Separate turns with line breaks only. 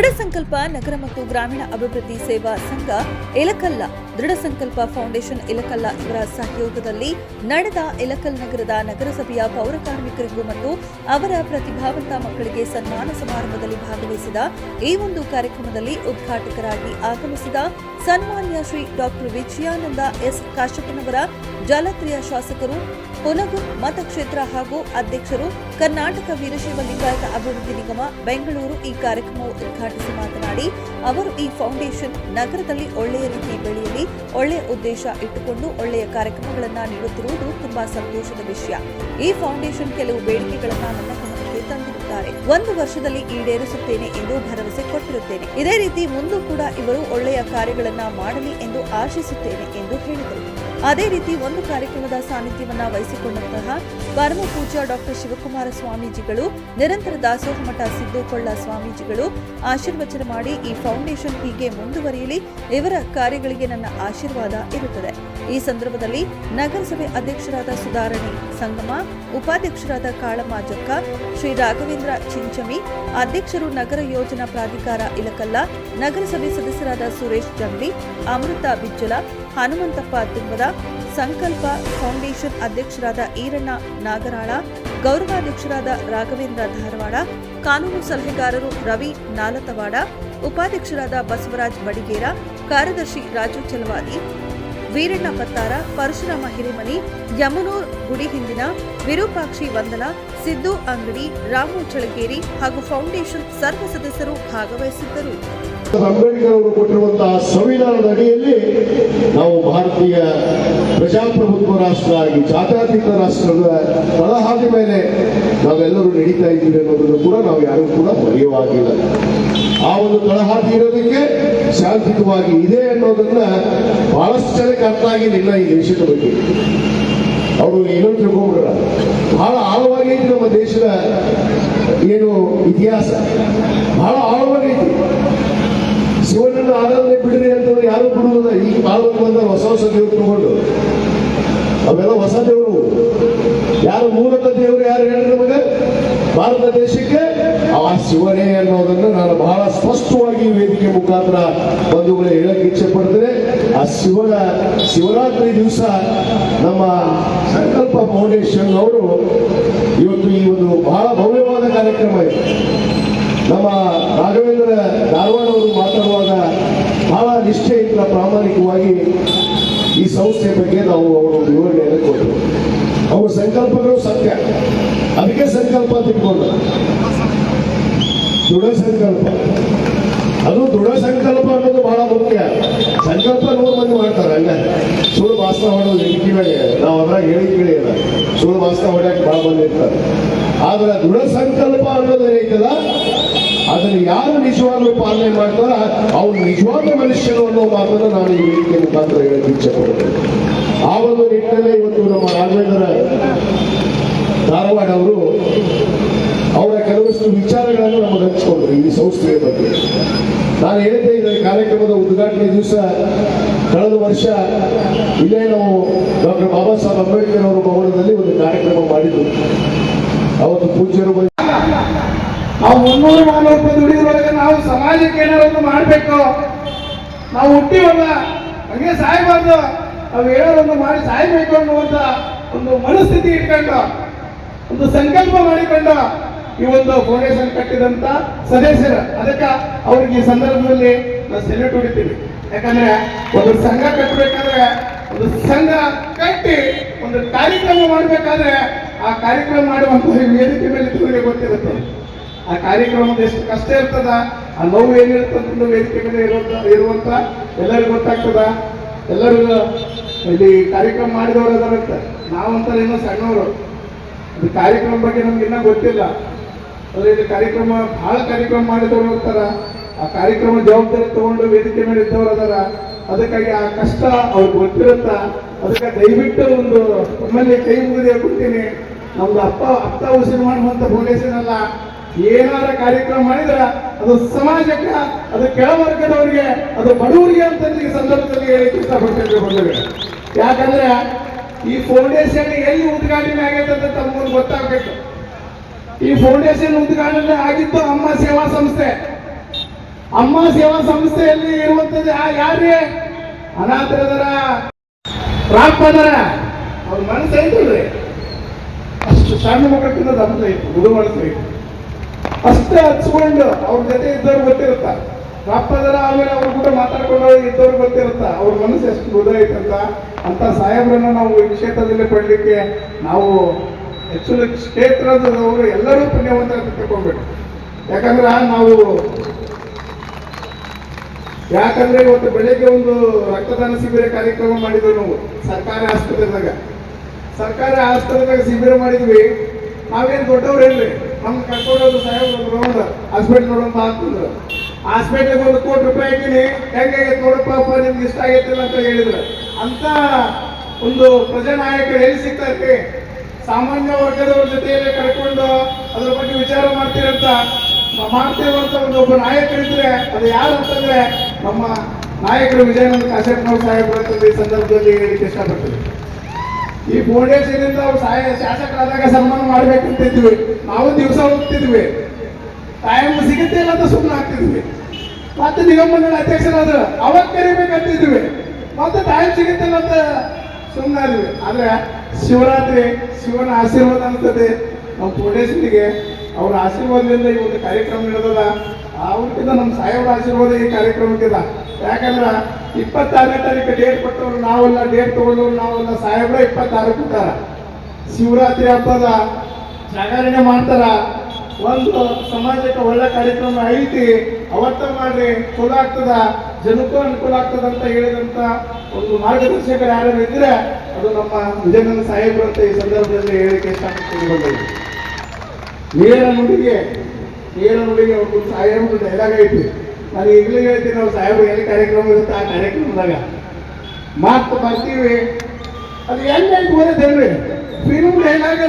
ದೃಢ ಸಂಕಲ್ಪ ನಗರ ಮತ್ತು ಗ್ರಾಮೀಣ ಅಭಿವೃದ್ಧಿ ಸೇವಾ ಸಂಘ ಇಲಕಲ್ಲ ದೃಢ ಸಂಕಲ್ಪ ಫೌಂಡೇಶನ್ ಇಲಕಲ್ಲ ಇವರ ಸಹಯೋಗದಲ್ಲಿ ನಡೆದ ಇಲಕಲ್ ನಗರದ ನಗರಸಭೆಯ ಪೌರ ಕಾರ್ಮಿಕರಿಗೂ ಮತ್ತು ಅವರ ಪ್ರತಿಭಾವಂತ ಮಕ್ಕಳಿಗೆ ಸನ್ಮಾನ ಸಮಾರಂಭದಲ್ಲಿ ಭಾಗವಹಿಸಿದ ಈ ಒಂದು ಕಾರ್ಯಕ್ರಮದಲ್ಲಿ ಉದ್ಘಾಟಕರಾಗಿ ಆಗಮಿಸಿದ ಸನ್ಮಾನ್ಯ ಶ್ರೀ ಡಾಕ್ಟರ್ ವಿಜಯಾನಂದ ಎಸ್. ಕಾಶ್ಯಪನವರ ಜಾಲತ್ರಿಯ ಶಾಸಕರು ಪುನಗು ಮತಕ್ಷೇತ್ರ ಹಾಗೂ ಅಧ್ಯಕ್ಷರು, ಕರ್ನಾಟಕ ವೀರಶೈವ ಲಿಂಗಾಯತ ಅಭಿವೃದ್ಧಿ ನಿಗಮ, ಬೆಂಗಳೂರು ಈ ಕಾರ್ಯಕ್ರಮ ಉದ್ಘಾಟಿಸಿ ಮಾತನಾಡಿ, ಅವರು ಈ ಫೌಂಡೇಶನ್ ನಗರದಲ್ಲಿ ಒಳ್ಳೆಯ ರೀತಿ ಬೆಳೆಯಲಿ ಒಳ್ಳೆಯ ಉದ್ದೇಶ ಇಟ್ಟುಕೊಂಡು ಒಳ್ಳೆಯ ಕಾರ್ಯಕ್ರಮಗಳನ್ನು ನೀಡುತ್ತಿರುವುದು ತುಂಬಾ ಸಂತೋಷದ ವಿಷಯ. ಈ ಫೌಂಡೇಶನ್ ಕೆಲವು ಬೇಡಿಕೆಗಳನ್ನು ನನ್ನ ಗಮನಕ್ಕೆ ತಂದಿರುತ್ತಾರೆ. ಒಂದು ವರ್ಷದಲ್ಲಿ ಈಡೇರಿಸುತ್ತೇನೆ ಎಂದು ಭರವಸೆ ಕೊಟ್ಟಿರುತ್ತೇನೆ. ಇದೇ ರೀತಿ ಮುಂದೂ ಕೂಡ ಇವರು ಒಳ್ಳೆಯ ಕಾರ್ಯಗಳನ್ನ ಮಾಡಲಿ ಎಂದು ಆಶಿಸುತ್ತೇನೆ ಎಂದು ಹೇಳಿದರು. ಅದೇ ರೀತಿ ಒಂದು ಕಾರ್ಯಕ್ರಮದ ಸಾನ್ನಿಧ್ಯವನ್ನ ವಹಿಸಿಕೊಂಡಂತಹ ಪರಮ ಪೂಜ್ಯ ಡಾಕ್ಟರ್ ಶಿವಕುಮಾರ ಸ್ವಾಮೀಜಿಗಳು, ನಿರಂತರ ದಾಸೋಹ ಮಠ ಸಿದ್ದೋಕೊಳ್ಳ ಸ್ವಾಮೀಜಿಗಳು ಆಶೀರ್ವಚನ ಮಾಡಿ ಈ ಫೌಂಡೇಶನ್ ಹೀಗೆ ಮುಂದುವರಿಯಲಿ, ಇವರ ಕಾರ್ಯಗಳಿಗೆ ನನ್ನ ಆಶೀರ್ವಾದ ಇರುತ್ತದೆ. ಈ ಸಂದರ್ಭದಲ್ಲಿ ನಗರಸಭೆ ಅಧ್ಯಕ್ಷರಾದ ಸುಧಾರಣಿ ಸಂಗಮ, ಉಪಾಧ್ಯಕ್ಷರಾದ ಕಾಳಮ್ಮ ಜಕ್ಕ ಶ್ರೀ ರಾಘವೇಂದ್ರ ಚಿಂಚಮಿ, ಅಧ್ಯಕ್ಷರು ನಗರ ಯೋಜನಾ ಪ್ರಾಧಿಕಾರ ಇಲಕಲ್ಲ, ನಗರಸಭೆ ಸದಸ್ಯರಾದ ಸುರೇಶ್ ಜಂಬಿ, ಅಮೃತ ಬಿಜ್ಜಲ ಹನುಮಂತಪ್ಪ ತುಂಬದ ಸಂಕಲ್ಪ ಫೌಂಡೇಶನ್ ಅಧ್ಯಕ್ಷರಾದ ಈರಣ್ಣ ನಾಗರಾಳ, ಗೌರವಾಧ್ಯಕ್ಷರಾದ ರಾಘವೇಂದ್ರ ಧಾರವಾಡ, ಕಾನೂನು ಸಲಹೆಗಾರರು ರವಿ ನಾಲತವಾಡ, ಉಪಾಧ್ಯಕ್ಷರಾದ ಬಸವರಾಜ್ ಬಡಿಗೇರ, ಕಾರ್ಯದರ್ಶಿ ರಾಜು ಚಲವಾದಿ ವೀರಣ್ಣ ಪತ್ತಾರ, ಪರಶುರಾಮ ಹಿರಿಮನಿ, ಯಮನೂರ್ ಗುಡಿ ಹಿಂದಿನ ವಿರೂಪಾಕ್ಷಿ ವಂದನ, ಸಿದ್ದು ಅಂಗಡಿ, ರಾಮು ಚಳಗೇರಿ ಹಾಗೂ ಫೌಂಡೇಶನ್ ಸರ್ವ ಸದಸ್ಯರು ಭಾಗವಹಿಸಿದ್ದರು.
ಅಂಬೇಡ್ಕರ್ ಅವರು ಕೊಟ್ಟಿರುವಂತಹ ಸಂವಿಧಾನದ ಅಡಿಯಲ್ಲಿ ನಾವು ಭಾರತೀಯ ಪ್ರಜಾಪ್ರಭುತ್ವ ರಾಷ್ಟ್ರ ಆಗಿ ಜಾತ್ಯಾತೀತ ರಾಷ್ಟ್ರದ ತಳಹಾದಿ ಮೇಲೆ ನಾವೆಲ್ಲರೂ ನಡೀತಾ ಇದ್ದೀವಿ ಅನ್ನೋದನ್ನು ಕೂಡ ನಾವು ಯಾರು ಕೂಡ ಮರೆಯುವಾಗಿಲ್ಲ ಆ ಒಂದು ತಳಹಾದಿ ಇರೋದಕ್ಕೆ ಶಾಂತಿಕವಾಗಿ ಇದೆ ಅನ್ನೋದನ್ನ ಬಹಳಷ್ಟು ಜನಕ್ಕೆ ಅರ್ಥ ಆಗಿಲ್ಲ ಈ ದೇಶದ ಬಗ್ಗೆ. ಅವರು ಏನೋ ತಿಳ್ಕೊಂಡ್ರ ಬಹಳ ಆಳವಾಗಿ ನಮ್ಮ ದೇಶದ ಏನು ಇತಿಹಾಸ. ಬಹಳ ಆಳವಾಗೈತಿ ಶಿವನನ್ನು ಆರಾಧನೆ ಬಿಡ್ರಿ ಅಂತಂದ್ರೆ ಯಾರು ಬಿಡುವುದಿಲ್ಲ. ಈಗ ಕಾಲಕ್ಕೆ ಬಂದ ಹೊಸ ಹೊಸ ದೇವ್ರು ತಗೊಂಡು. ಅವೆಲ್ಲ ಹೊಸ ದೇವರು. ಯಾರು ಮೂಲತಃ ದೇವರು, ಯಾರು ಹೇಳ್ರಿ ನಮಗೆ? ಭಾರತ ದೇಶಕ್ಕೆ? ಆ ಶಿವನೇ ಅನ್ನೋದನ್ನು ನಾನು ಬಹಳ ಸ್ಪಷ್ಟವಾಗಿ ವೇದಿಕೆ ಮುಖಾಂತರ ಬಂಧುಗಳೇ ಹೇಳಕ್ಕೆ ಇಚ್ಛೆ ಪಡ್ತೇನೆ. ಆ ಶಿವನ ಶಿವರಾತ್ರಿ ದಿವಸ ನಮ್ಮ ಸಂಕಲ್ಪ ಫೌಂಡೇಶನ್ ಅವರು ಇವತ್ತು ಈ ಒಂದು ಬಹಳ ಭವ್ಯವಾದ ಕಾರ್ಯಕ್ರಮ ಇದೆ. ನಮ್ಮ ರಾಘವೇಂದ್ರ ಧಾರವಾಡ ಅವರು ಮಾತಾಡುವಾಗ ಬಹಳ ನಿಷ್ಠೆಯಿಂದ ಪ್ರಾಮಾಣಿಕವಾಗಿ ಈ ಸಂಸ್ಥೆ ಬಗ್ಗೆ ನಾವು ಒಂದು ವಿವರಣೆಯನ್ನು ಕೊಟ್ಟರು. ಅವರ ಸಂಕಲ್ಪಗಳು ಸತ್ಯ. ಅದಕ್ಕೆ ಸಂಕಲ್ಪ ತಿಳ್ಕೊಂಡು ದೃಢ ಸಂಕಲ್ಪ. ಅದು ದೃಢ ಸಂಕಲ್ಪ ಅನ್ನೋದು ಬಹಳ ಮುಖ್ಯ. ಸಂಕಲ್ಪ ನೂರು ಮಂದಿ ಮಾಡ್ತಾರೆ, ಹಂಗ. ಸುಳ್ಳು ಭಾಷಣ ಹೊಡೆದು ಹೇಳಿಕೆ ನಾವು ಅದ್ರಾಗ ಹೇಳಿ ಕೇಳಿಲ್ಲ ಸುಳ್ಳು ಭಾಷಣ ಹೊಡೆಯಕ್ಕೆ ಬಹಳ ಬಂದಿರ್ತಾರೆ ಆದ್ರೆ ದೃಢ ಸಂಕಲ್ಪ ಅನ್ನೋದು ಏನೈತಲ್ಲ ಅದನ್ನು ಯಾರು ನಿಜವಾಗ್ಲೂ ಪಾಲನೆ ಮಾಡ್ತಾರ ಅವ್ರು ನಿಜವಾದ ಮನುಷ್ಯರು ಅನ್ನೋ ಮಾತನ್ನು ನಾನು ಈ ವೇದಿಕೆ ಮುಖಾಂತರ ಹೇಳಕ್ಕೆ ಇಚ್ಛೆ ಪಡ್ತೇನೆ ಆ ಒಂದು ನಿಟ್ಟಿನಲ್ಲಿ ಇವತ್ತು ನಮ್ಮ ರಾಘವೇಂದ್ರ ಧಾರವಾಡ ಅವರು ಅವರ ಕೆಲವಷ್ಟು ವಿಚಾರಗಳನ್ನು ನಮಗೆ ಹಂಚಿಕೊಂಡ್ರು ಈ ಸಂಸ್ಥೆಯ ಬಗ್ಗೆ. ನಾನು ಹೇಳಿದ್ದೆ ಇದರ ಕಾರ್ಯಕ್ರಮದ ಉದ್ಘಾಟನೆ ದಿವಸ ಕಳೆದ ವರ್ಷ ಇಲ್ಲೇ ನಾವು ಡಾಕ್ಟರ್ ಬಾಬಾ ಸಾಹೇಬ್ ಅಂಬೇಡ್ಕರ್ ಅವರ ಭವನದಲ್ಲಿ ಒಂದು ಕಾರ್ಯಕ್ರಮ ಮಾಡಿದ್ದು. ಅವತ್ತು ಪೂಜ್ಯರು
ನಾವು ಮುನ್ನೂರು ರೂಪಾಯಿ ದುಡಿದ್ರೊಳಗೆ ನಾವು ಸಮಾಜಕ್ಕೆ ಏನಾರೊಂದು ಮಾಡ್ಬೇಕು. ನಾವು ಹುಟ್ಟಿವಲ್ಲ, ಹಂಗೆ ಸಾಯ್ಬಾರ್ದು. ನಾವು ಏನಾರೊಂದು ಮಾಡಿ ಸಾಯ್ಬೇಕು ಅನ್ನುವಂಥ ಒಂದು ಮನಸ್ಥಿತಿ ಇಟ್ಕೊಂಡು, ಒಂದು ಸಂಕಲ್ಪ ಮಾಡಿಕೊಂಡು ಈ ಒಂದು ಫೌಂಡೇಶನ್ ಕಟ್ಟಿದಂತ ಸದಸ್ಯರು. ಅದಕ್ಕೆ ಅವ್ರಿಗೆ ಈ ಸಂದರ್ಭದಲ್ಲಿ ನಾವು ಸೆಲ್ಯೂಟ್ ಹೊಡಿತೀನಿ ಯಾಕಂದ್ರೆ ಒಂದು ಸಂಘ ಕಟ್ಟಬೇಕಾದ್ರೆ, ಒಂದು ಸಂಘ ಕಟ್ಟಿ ಒಂದು ಕಾರ್ಯಕ್ರಮ ಮಾಡಬೇಕಾದ್ರೆ ಆ ಕಾರ್ಯಕ್ರಮ ಮಾಡುವಂತ ವೇದಿಕೆ ಮೇಲೆ ಗೊತ್ತಿರುತ್ತೆ. ಆ ಕಾರ್ಯಕ್ರಮದ ಎಷ್ಟು ಕಷ್ಟ ಇರ್ತದ, ಆ ನೋವು ಏನಿರ್ತದ ವೇದಿಕೆ ಮೇಲೆ ಇರುವಂತ ಇರುವಂತ ಎಲ್ಲರಿಗೂ ಗೊತ್ತಾಗ್ತದ. ಎಲ್ಲರಿಗೂ ಇಲ್ಲಿ ಕಾರ್ಯಕ್ರಮ ಮಾಡಿದವರು ನಾವು ನಾವಂತ ಏನೋ ಸಣ್ಣವರು. ಅದು ಕಾರ್ಯಕ್ರಮ ಬಗ್ಗೆ ನಮ್ಗೆ ಇನ್ನೂ ಗೊತ್ತಿಲ್ಲ. ಆದರೆ ಇಲ್ಲಿ ಕಾರ್ಯಕ್ರಮ ಬಹಳ ಕಾರ್ಯಕ್ರಮ ಮಾಡಿದವರು ಹೋಗ್ತಾರ ಆ ಕಾರ್ಯಕ್ರಮ ಜವಾಬ್ದಾರಿ ತಗೊಂಡು ವೇದಿಕೆ ಮೇಲೆ ಇದ್ದವರು ಅದಾರ. ಅದಕ್ಕಾಗಿ ಆ ಕಷ್ಟ ಅವ್ರಿಗೆ ಗೊತ್ತಿರುತ್ತ. ಅದಕ್ಕೆ ದಯವಿಟ್ಟು ಒಂದು ನಮ್ಮಲ್ಲಿ ಕೈ ಮುಗಿದು ಹೇಳ್ಕೊಡ್ತೀನಿ ನಮ್ದು ಅಪ್ಪ ಅಪ್ಪ ಉಸಿರು ಮಾಡುವಂತ ಫೌಂಡೇಶನ್ ಅಲ್ಲ ಏನಾರ ಕಾರ್ಯಕ್ರಮ ಮಾಡಿದ್ರ ಅದು ಸಮಾಜಕ್ಕೆ, ಅದು ಕೆಳವರ್ಗದವರಿಗೆ, ಅದು ಬಡವರಿಗೆ ಅಂತ ಈ ಸಂದರ್ಭದಲ್ಲಿ ಹೇಳಿ ಇಷ್ಟಪಡ್ತೇನೆ ಬಂದಿದೆ ಯಾಕಂದ್ರೆ ಈ ಫೌಂಡೇಶನ್ ಎಲ್ಲಿ ಉದ್ಘಾಟನೆ ಆಗೈತೆ ಅಂತ ತಮ್ಗೊಂದು ಗೊತ್ತಾಗಬೇಕು. ಈ ಫೌಂಡೇಶನ್ ಉದ್ಘಾಟನೆ ಆಗಿದ್ದು ಅಮ್ಮ ಸೇವಾ ಸಂಸ್ಥೆ. ಅಮ್ಮ ಸೇವಾ ಸಂಸ್ಥೆಯಲ್ಲಿ ಇರುವಂತದ್ದು ಯಾರೇ? ಅನಾಥರದರ ರಾಮಪ್ಪದರ ಅವ್ರ ಮನಸ್ಸು ಅಷ್ಟು ಸಣ್ಣ ಮಕ್ಕಳಿಂದ ಮನಸ್ಸು ಐತಿ. ಅಷ್ಟೇ ಹಚ್ಕೊಂಡು ಅವ್ರ ಜೊತೆ ಇದ್ದವ್ರು ಗೊತ್ತಿರುತ್ತ? ರಾಪ್ಪದರ ಆಮೇಲೆ ಅವ್ರ ಕೂಡ ಮಾತಾಡ್ಕೊಂಡು ಇದ್ದವ್ರು ಗೊತ್ತಿರುತ್ತ? ಅವ್ರ ಮನಸ್ಸು ಎಷ್ಟು ಮೃದು ಐತಂತ ಅಂತ? ಸಾಹೇಬ್ರನ್ನ ನಾವು ಈ ಕ್ಷೇತ್ರದಲ್ಲಿ ಪಡಲಿಕ್ಕೆ ನಾವು ಹೆಚ್ಚು ಕ್ಷೇತ್ರದವರು ಎಲ್ಲರೂ ಪುಣ್ಯವಂತ ತಿಳ್ಕೊಬೇಕು ಯಾಕಂದ್ರೆ ನಾವು ಯಾಕಂದ್ರೆ ಇವತ್ತು ಬೆಳಿಗ್ಗೆ ಒಂದು ರಕ್ತದಾನ ಶಿಬಿರ ಕಾರ್ಯಕ್ರಮ ಮಾಡಿದ್ವಿ ನಾವು, ಸರ್ಕಾರಿ ಆಸ್ಪತ್ರೆದಾಗ. ಸರ್ಕಾರಿ ಆಸ್ಪತ್ರೆದಾಗ ಶಿಬಿರ ಮಾಡಿದ್ವಿ. ನಾವೇನು ದೊಡ್ಡವ್ರು ಇಲ್ರಿ ನಮ್ಗೆ ಕರ್ಕೊಂಡು ಸಾಹೇಬ್ರು ಸಾಹೇಬ್ ಒಂದು ರೌಂಡ್ ಹಾಸ್ಪಿಟ್ಲ್ ನೋಡೋಣ ಅಂತಂದ್ರು ಹಾಸ್ಪಿಟ್ಲಿಗೆ ಒಂದು ಕೋಟಿ ರೂಪಾಯಿ ಹಾಕಿನಿ, ಹೆಂಗಾಗೈತೆ ನೋಡಪ್ಪ ಅಪ್ಪ ನಿಮ್ಗೆ ಇಷ್ಟ ಆಗೈತಿಲ್ಲ ಅಂತ ಹೇಳಿದ್ರು. ಅಂತ ಒಂದು ಪ್ರಜಾನಾಯಕರು ಎಲ್ಲಿ ಸಿಗ್ತಾರೆ ಸಾಮಾನ್ಯ ವರ್ಗದವ್ರ ಜೊತೆಯಲ್ಲಿ ಕರ್ಕೊಂಡು ಅದ್ರ ಬಗ್ಗೆ ವಿಚಾರ ಮಾಡ್ತೀರಂತ ಮಾಡ್ತೇವಂತ ಒಂದು ಒಬ್ಬ ನಾಯಕರಿದ್ರೆ ಅದು ಯಾರು ಅಂತಂದ್ರೆ ನಮ್ಮ ನಾಯಕರು ವಿಜಯಾನಂದ ಕಾಶ್ಯಪ್ನವ್ರ ಸಾಹೇಬ್ರು ಅಂತಂದು ಈ ಸಂದರ್ಭದಲ್ಲಿ ಹೇಳಿಕ್ಕೆ ಇಷ್ಟಪಡ್ತೀವಿ ಈ ಇಂದ ಅವ್ರು ಶಾಸಕರಾದಾಗ ಸನ್ಮಾನ ಮಾಡ್ಬೇಕಂತ ಇದ್ವಿ. ನಾವು ದಿವಸ ಹೋಗ್ತಿದ್ವಿ. ಟೈಮ್ ಸಿಗುತ್ತೆ ಇಲ್ಲ ಅಂತ ಸುಮ್ಮನೆ ಆಗ್ತಿದ್ವಿ. ಮತ್ತೆ ನಿಗಮ ಮಂಡಳ ಅಧ್ಯಕ್ಷರಾದ್ರು ಅವಾಗ ಕರಿಬೇಕಂತಿದ್ವಿ. ಮತ್ತೆ ಟೈಮ್ ಸಿಗುತ್ತಿಲ್ಲ ಅಂತ ಸುಮ್ಮನೆ ಆದ್ವಿ. ಆದ್ರೆ ಶಿವರಾತ್ರಿ ಶಿವನ ಆಶೀರ್ವಾದ ಅನ್ಸ್ತದೆ ನಮ್ಮ ಫೌಂಡೇಶನ್ಗೆ ಅವ್ರ ಆಶೀರ್ವಾದದಿಂದ ಈ ಒಂದು ಕಾರ್ಯಕ್ರಮ ನಡೆದದ. ಅವ್ರಿಗಿಂತ ನಮ್ಮ ಸಾಹೇಬ್ರ ಆಶೀರ್ವಾದ ಈ ಕಾರ್ಯಕ್ರಮಕ್ಕಿಲ್ಲ ಯಾಕಂದ್ರ ಇಪ್ಪತ್ತಾರನೇ ತಾರೀಕು ಡೇಟ್ ಕೊಟ್ಟವ್ರು ನಾವೆಲ್ಲ ಡೇಟ್ ತಗೊಂಡವ್ರು ನಾವೆಲ್ಲ ಸಾಹೇಬ್ರ ಇಪ್ಪತ್ತಾರು ಕೊಟ್ಟಾರ ಶಿವರಾತ್ರಿ ಹಬ್ಬದ ಜಾಗರಣೆ ಮಾಡ್ತಾರ. ಒಂದು ಸಮಾಜಕ್ಕೆ ಒಳ್ಳೆ ಕಾರ್ಯಕ್ರಮ ಐತಿ. ಅವತ್ತ ಮಾಡ್ರಿ ಚಲೋ ಆಗ್ತದ, ಜನಕ್ಕೂ ಅನುಕೂಲ ಆಗ್ತದ ಅಂತ ಹೇಳಿದಂತ ಒಂದು ಮಾರ್ಗದರ್ಶಕರು ಯಾರು ಇದ್ರೆ ಅದು ನಮ್ಮ ವಿಜಯನಂದ ಸಾಹೇಬ್ರು ಅಂತ ಈ ಸಂದರ್ಭದಲ್ಲಿ ಹೇಳಿಕೆ ಇಷ್ಟಪಡ್ತೀವಿ ನೇರ ನುಡಿಗೆ ನೇರ ನುಡಿಗೆ ಒಂದು ಸಾಹೇಬ್ರು ಡೈಲಾಗ್ ಐತಿ. ನಾನು ಈಗಲೇ ಹೇಳ್ತೀನಿ ನಾವು ಸಾಹೇಬ್ರು, ಎಲ್ಲಿ ಕಾರ್ಯಕ್ರಮ ಇರುತ್ತೆ ಆ ಕಾರ್ಯಕ್ರಮದಾಗ. ಮಾತು ಬರ್ತೀವಿ. ಅದು ಹೆಂಗೆ ಓದಿದ್ದೇನ್ರಿ ಫಿಲ್ಮ್ ಡೈಲಾಗ್